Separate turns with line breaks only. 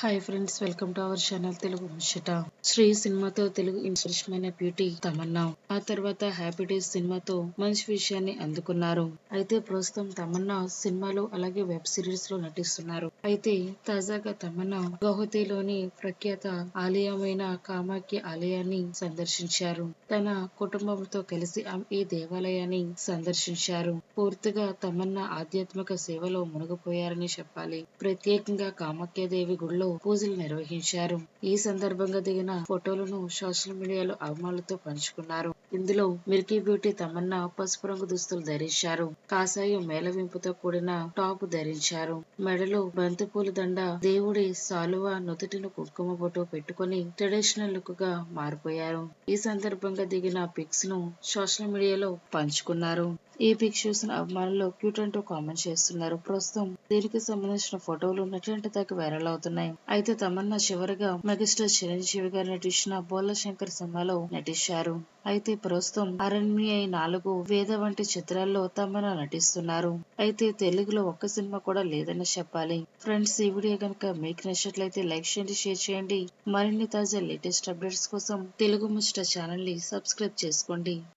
Hi friends welcome to our channel Telugu Muchata Sri సినిమాతో Telugu inspiration beauty Tamannaah ఆ తర్వాత happy days సినిమాతో మంచి విషయాన్ని అందుకున్నారు. అయితే ప్రస్తుతం తమన్నా సినిమాలో అలాగే వెబ్ సిరీస్లో నటిస్తున్నారు. అయితే తాజాగా తమన్నా గౌహతిలోని ప్రఖ్యాత ఆలయమైన కామాఖ్య ఆలయాన్ని సందర్శించారు. తన కుటుంబంతో కలిసి ఈ దేవాలయాన్ని సందర్శించారు. పూర్తిగా తమన్నా ఆధ్యాత్మిక సేవలో మునిగిపోయారని చెప్పాలి. ప్రత్యేకంగా కామాఖ్యదేవి గుడిలో పూజలు నిర్వహించారు. ఈ సందర్భంగా దిగిన ఫోటోలను సోషల్ మీడియాలో అభిమానులతో పంచుకున్నారు. ఇందులో మిల్కీ బ్యూటీ తమన్నా పసుపు రంగు దుస్తులు ధరించారు. కాషాయం మేళవింపుతో కూడిన టాప్ ధరించారు. మెడలో బంతిపూల దండ దేవుడి సాలువ నుదుటిన కుంకుమ బొట్టు పెట్టుకుని ట్రెడిషనల్ లుక్గా మారిపోయారు. ఈ సందర్భంగా దిగిన పిక్స్ను సోషల్ మీడియాలో పంచుకున్నారు. ఈ పిక్ చూసిన అభిమానులు క్యూట్ అంటూ కామెంట్ చేస్తున్నారు. ప్రస్తుతం దీనికి సంబంధించిన ఫోటోలు నటింటి దాకా వైరల్ అవుతున్నాయి. అయితే తమన్నా చివరిగా మెగాస్టార్ చిరంజీవి గారు నటించిన బోల శంకర్ సినిమాలో నటించారు. అయితే ప్రస్తుతం అరణ్య నాలుగు వేద వంటి చిత్రాల్లో తమను నటిస్తున్నారు. అయితే తెలుగులో ఒక్క సినిమా కూడా లేదని చెప్పాలి. ఫ్రెండ్స్ ఈ వీడియో కనుక మీకు నచ్చినట్లయితే లైక్ చేయండి షేర్ చేయండి. మరిన్ని తాజా లేటెస్ట్ అప్డేట్స్ కోసం తెలుగు ముచ్చట ఛానల్ని సబ్స్క్రైబ్ చేసుకోండి.